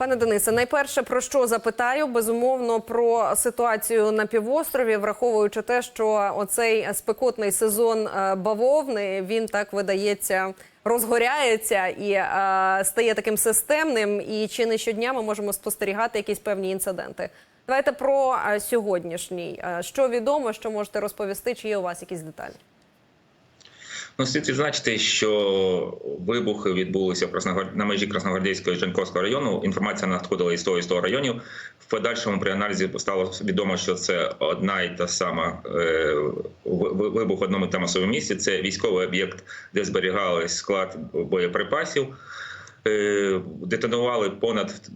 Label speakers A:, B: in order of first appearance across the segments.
A: Пане Денисе, найперше про що запитаю? Безумовно, про ситуацію на півострові, враховуючи те, що оцей спекотний сезон е, бавовни він так видається. Розгоряється і е, стає таким системним, і чи не щодня ми можемо спостерігати якісь певні інциденти. Давайте про е, сьогоднішній. Е, що відомо, що можете розповісти, чи є у вас якісь деталі?
B: Ну, слід відзначити, що вибухи відбулися в Красногвар... на межі Красногвардійського і Жанковського району. Інформація надходила із того і з того районів. В подальшому при аналізі стало відомо, що це одна і та сама е, вибух в одному і тому самому місці. Це військовий об'єкт, де зберігали склад боєприпасів. Е, детонували понад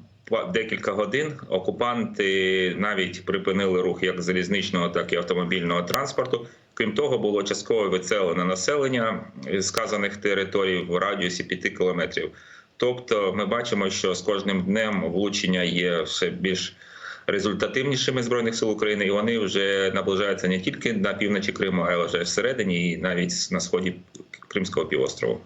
B: декілька годин. Окупанти навіть припинили рух як залізничного, так і автомобільного транспорту. Крім того, було частково вицелене населення сказаних територій в радіусі 5 кілометрів. Тобто, ми бачимо, що з кожним днем влучення є все більш результативнішими збройних сил України, і вони вже наближаються не тільки на півночі Криму, а вже всередині і навіть на сході Кримського півострову.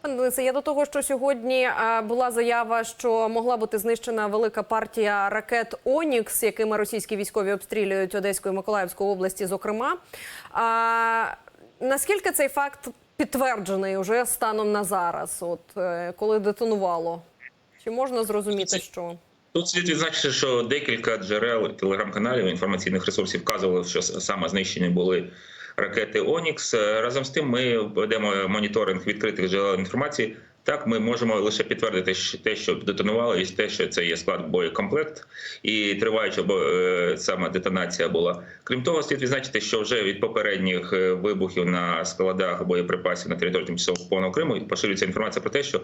A: Пане Денисе, я до того, що сьогодні е, була заява, що могла бути знищена велика партія ракет Онікс, якими російські військові обстрілюють Одеську і Миколаївську області, зокрема. А, наскільки цей факт підтверджений уже станом на зараз, от е, коли детонувало? Чи можна зрозуміти, що
B: Тут слід відзначити, що декілька джерел телеграм-каналів інформаційних ресурсів вказували, що саме знищені були ракети Онікс. Е, Разом з тим, ми ведемо моніторинг відкритих джерел інформації. Так, ми можемо лише підтвердити що те, що детонувало, і те, що це є склад боєкомплект, і триваюча е, саме детонація була. Крім того, слід відзначити, що вже від попередніх е, вибухів на складах боєприпасів на території тимчасово окупованого Криму поширюється інформація про те, що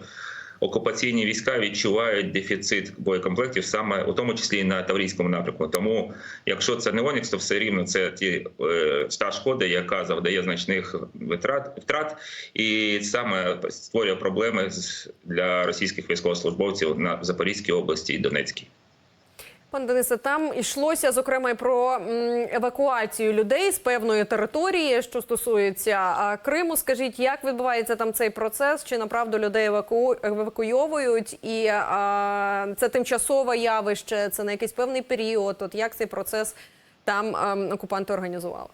B: окупаційні війська відчувають дефіцит боєкомплектів саме у тому числі і на Таврійському напрямку. Тому, якщо це не Онікс, то все рівно це ті е, та шкода, яка завдає значних витрат втрат, і саме створює проблеми для російських військовослужбовців на Запорізькій області і Донецькій.
A: Пане Денисе, там йшлося зокрема і про евакуацію людей з певної території, що стосується Криму. Скажіть, як відбувається там цей процес? Чи направду людей еваку... евакуйовують? І а, це тимчасове явище, це на якийсь певний період? От як цей процес там а, окупанти організували?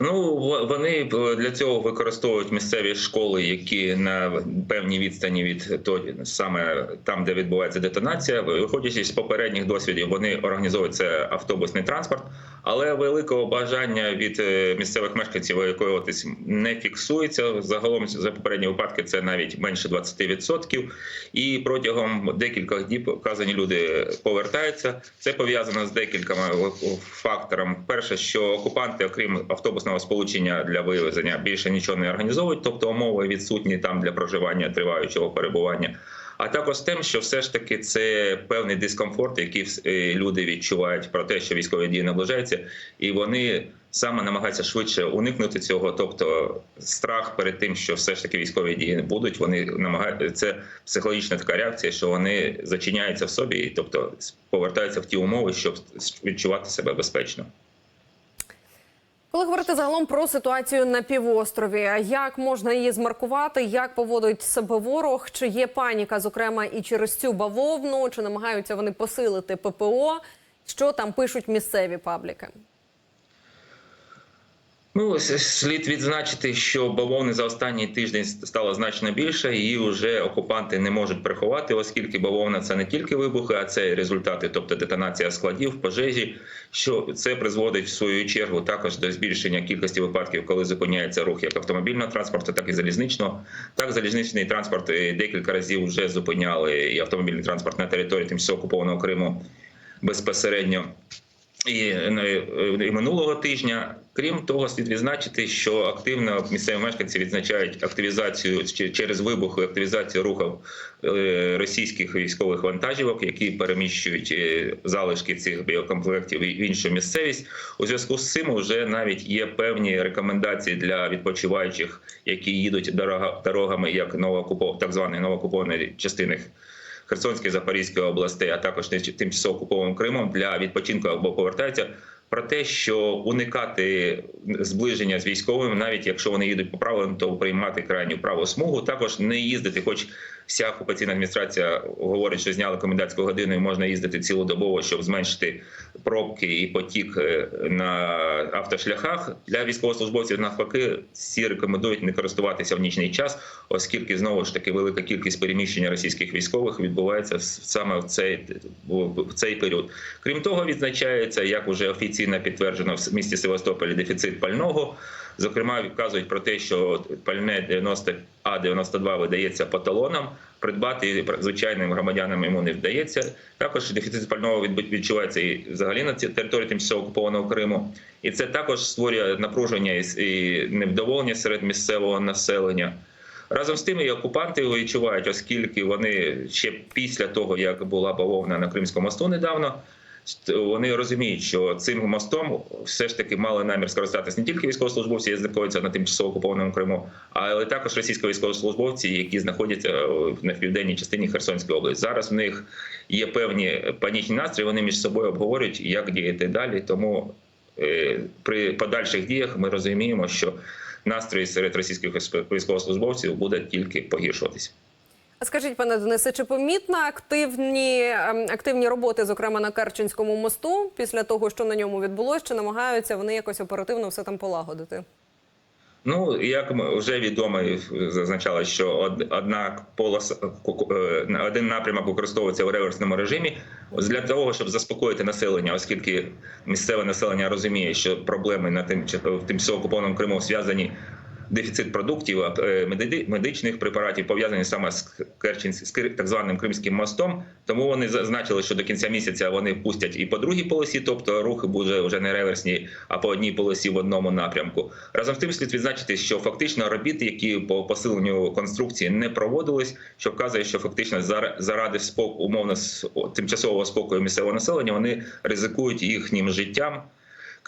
B: Ну вони е, для цього використовують місцеві школи, які на певній відстані від то саме там, де відбувається детонація. Виходячи з попередніх досвідів, вони організовують це автобусний транспорт, але великого бажання від е, місцевих мешканців евакуюватись не фіксується. Загалом за попередні випадки це навіть менше 20%. І протягом декількох діб вказані люди повертаються. Це пов'язано з декількома факторами. Перше, що окупанти, окрім автобусного сполучення для вивезення, більше нічого не організовують, тобто умови відсутні там для проживання триваючого перебування. А також тим, що все ж таки це певний дискомфорт, який е, люди відчувають про те, що військові дії наближаються, і вони саме намагаються швидше уникнути цього. Тобто страх перед тим, що все ж таки військові дії будуть. Вони намагаються це психологічна така реакція, що вони зачиняються в собі, тобто повертаються в ті умови, щоб відчувати себе безпечно.
A: Коли говорити загалом про ситуацію на півострові, як можна її змаркувати, як поводить себе ворог, чи є паніка, зокрема, і через цю бавовну, чи намагаються вони посилити ППО? Що там пишуть місцеві пабліки?
B: Ну, слід відзначити, що бавовни за останній тиждень стало значно більше. Її вже окупанти не можуть приховати, оскільки бавовна це не тільки вибухи, а це результати, тобто детонація складів, пожежі. Що це призводить в свою чергу також до збільшення кількості випадків, коли зупиняється рух як автомобільного транспорту, так і залізничного. Так, залізничний транспорт е, декілька разів вже зупиняли і автомобільний транспорт на території тимчасово окупованого Криму безпосередньо. І, е, і минулого тижня, крім того, слід відзначити, що активно місцеві мешканці відзначають активізацію через вибухи, активізацію рухів е, російських військових вантажівок, які переміщують е, залишки цих біокомплектів в іншу місцевість. У зв'язку з цим вже навіть є певні рекомендації для відпочиваючих, які їдуть дорога- дорогами як новоокупов, так званої новоокупованої частини Херсонської Запорізької областей, а також тимчасово окупованим Кримом для відпочинку або повертаються. Про те, що уникати зближення з військовими, навіть якщо вони їдуть по правилам, то приймати крайню праву смугу, також не їздити, хоч Вся окупаційна адміністрація говорить, що зняли комендантську годину і можна їздити цілодобово, щоб зменшити пробки і потік е, на автошляхах. Для військовослужбовців навпаки всі рекомендують не користуватися в нічний час, оскільки знову ж таки велика кількість переміщення російських військових відбувається саме в цей в цей період. Крім того, відзначається, як уже офіційно підтверджено в місті Севастополі дефіцит пального. Зокрема, вказують про те, що пальне 90 А 92 видається по талонам. Придбати звичайним громадянам йому не вдається. Також дефіцит пального відчувається і взагалі на території тимчасово окупованого Криму. І це також створює напруження і невдоволення серед місцевого населення. Разом з тим і окупанти відчувають, оскільки вони ще після того, як була бавовна на Кримському мосту недавно, вони розуміють, що цим мостом все ж таки мали намір скористатися не тільки військовослужбовці, які знаходяться на тимчасово окупованому Криму, але також російські військовослужбовці, які знаходяться е, на південній частині Херсонської області. Зараз в них є певні панічні настрої. Вони між собою обговорюють, як діяти далі. Тому е, при подальших діях ми розуміємо, що настрої серед російських військовослужбовців буде тільки погіршуватися.
A: Скажіть, пане Денисе, чи помітна активні ем, активні роботи, зокрема на Керченському мосту, після того, що на ньому відбулося, чи намагаються вони якось оперативно все там полагодити?
B: Ну як вже відомо, зазначали, що од- одна полоса е, один напрямок використовується в реверсному режимі для того, щоб заспокоїти населення, оскільки місцеве населення розуміє, що проблеми на тим в тимчасово окупованому Криму зв'язані. Дефіцит продуктів, е, медичних препаратів пов'язані саме з так званим Кримським мостом. Тому вони зазначили, що до кінця місяця вони пустять і по другій полосі, тобто рухи буде вже не реверсні, а по одній полосі в одному напрямку. Разом з тим слід відзначити, що фактично робіт, які по посиленню конструкції не проводились, що вказує, що фактично зар- заради споку, умовно тимчасового спокою місцевого населення вони ризикують їхнім життям.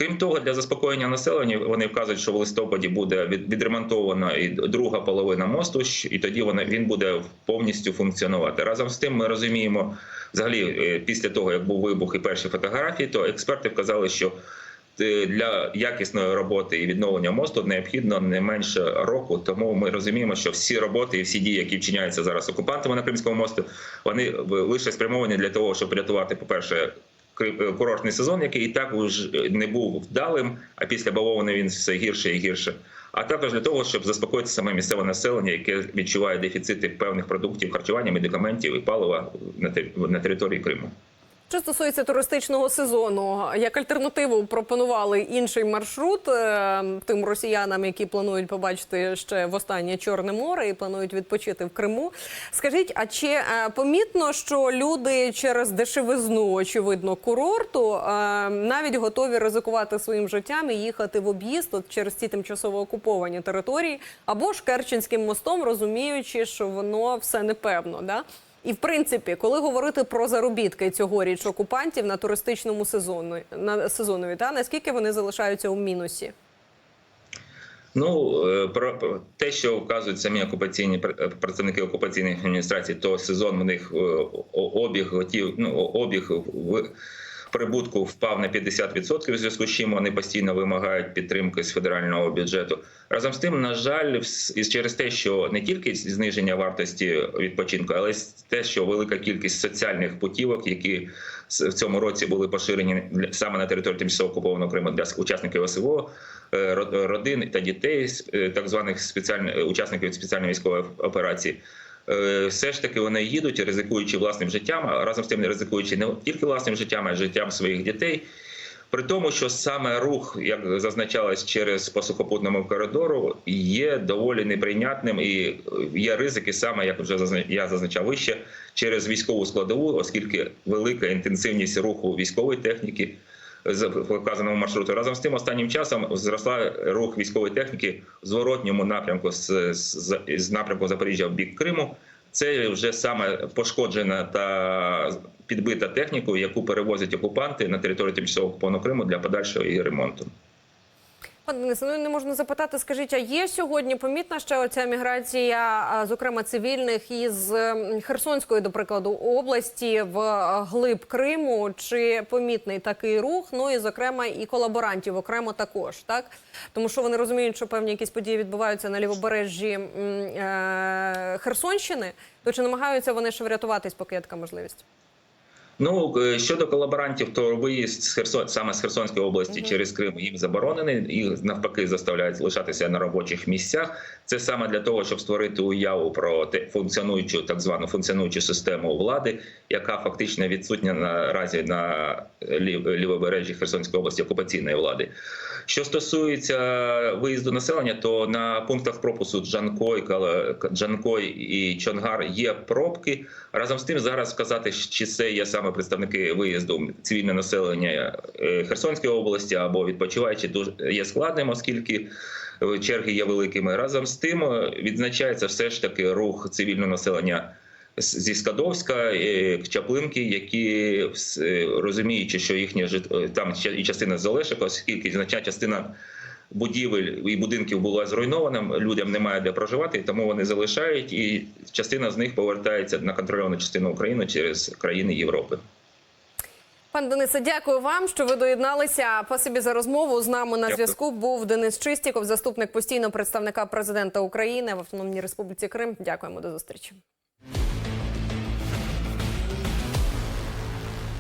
B: Крім того, для заспокоєння населення вони вказують, що в листопаді буде відремонтована і друга половина мосту, і тоді він буде повністю функціонувати. Разом з тим, ми розуміємо, взагалі, е, після того як був вибух і перші фотографії, то експерти вказали, що е, для якісної роботи і відновлення мосту необхідно не менше року. Тому ми розуміємо, що всі роботи і всі дії, які вчиняються зараз окупантами на Кримському мосту, вони лише спрямовані для того, щоб врятувати, по перше. Кри- курортний сезон, який і так вже не був вдалим, а після бавовни він все гірше і гірше. А також для того, щоб заспокоїти саме місцеве населення, яке відчуває дефіцити певних продуктів харчування, медикаментів і палива на території Криму.
A: Що стосується туристичного сезону, як альтернативу пропонували інший маршрут е, тим росіянам, які планують побачити ще востаннє Чорне море і планують відпочити в Криму. Скажіть, а чи е, помітно, що люди через дешевизну, очевидно, курорту е, навіть готові ризикувати своїм життям і їхати в об'їзд через ці тимчасово окуповані території, або ж Керченським мостом, розуміючи, що воно все непевно, да? І в принципі, коли говорити про заробітки цьогоріч окупантів на туристичному сезону на сезонові, та наскільки вони залишаються у мінусі?
B: Ну е, про те, що вказують самі окупаційні пр- представники окупаційних адміністрацій, то сезон в них е, обіг готів, ну обіг в прибутку впав на 50%, в зв'язку з чим вони постійно вимагають підтримки з федерального бюджету. Разом з тим, на жаль, і через те, що не тільки зниження вартості відпочинку, але й те, що велика кількість соціальних путівок, які в цьому році були поширені саме на території тимчасово окупованого Криму для учасників СВО, е, родин та дітей, е, так званих спеціальних учасників спеціальної військової операції. Е, Все ж таки вони їдуть, ризикуючи власним життям, а разом з тим не ризикуючи не тільки власним життям, а й життям своїх дітей. При тому, що саме рух, як зазначалось через по сухопутному коридору, є доволі неприйнятним і є ризики, саме як вже я зазначав вище, через військову складову, оскільки велика інтенсивність руху військової техніки з вказаному маршруту. Разом з тим, останнім часом зросла рух військової техніки в зворотньому напрямку з, з, з напрямку Запоріжжя в бік Криму. Це вже саме пошкоджена та підбита техніку, яку перевозять окупанти на територію тимчасово окупованого Криму для подальшого її ремонту.
A: Пане Денисе, ну не можна запитати. Скажіть, а є сьогодні помітна ще оця міграція, зокрема цивільних із ем, Херсонської, до прикладу, області в глиб Криму? Чи помітний такий рух? Ну і зокрема і колаборантів окремо також, так тому що вони розуміють, що певні якісь події відбуваються на лівобережжі е, Херсонщини. То чи намагаються вони ще врятуватись, поки є така можливість?
B: Ну е, щодо колаборантів, то виїзд з Херсон саме з Херсонської області через Крим їм заборонений, їх навпаки заставляють лишатися на робочих місцях. Це саме для того, щоб створити уяву про те функціонуючу так звану функціонуючу систему влади, яка фактично відсутня наразі на лів- лівобережжі Херсонської області окупаційної влади. Що стосується виїзду населення, то на пунктах пропуску Джанкой, Джанкой і Чонгар є пробки. Разом з тим, зараз сказати, чи це є саме представники виїзду цивільне населення е, Херсонської області або відпочиваючі, дуже є складним, оскільки е, черги є великими. Разом з тим е, відзначається все ж таки рух цивільного населення зі Скадовська, е, Чаплинки, які е, розуміючи, що їхня жит- е, там і частина залишок, оскільки значна частина будівель і будинків була зруйнована, людям немає де проживати, тому вони залишають, і частина з них повертається на контрольовану частину України через країни Європи.
A: Пане Денисе, дякую вам, що ви доєдналися. Спасибі за розмову. З нами на зв'язку був Денис Чистіков, заступник постійного представника президента України в Автономній Республіці Крим. Дякуємо до зустрічі.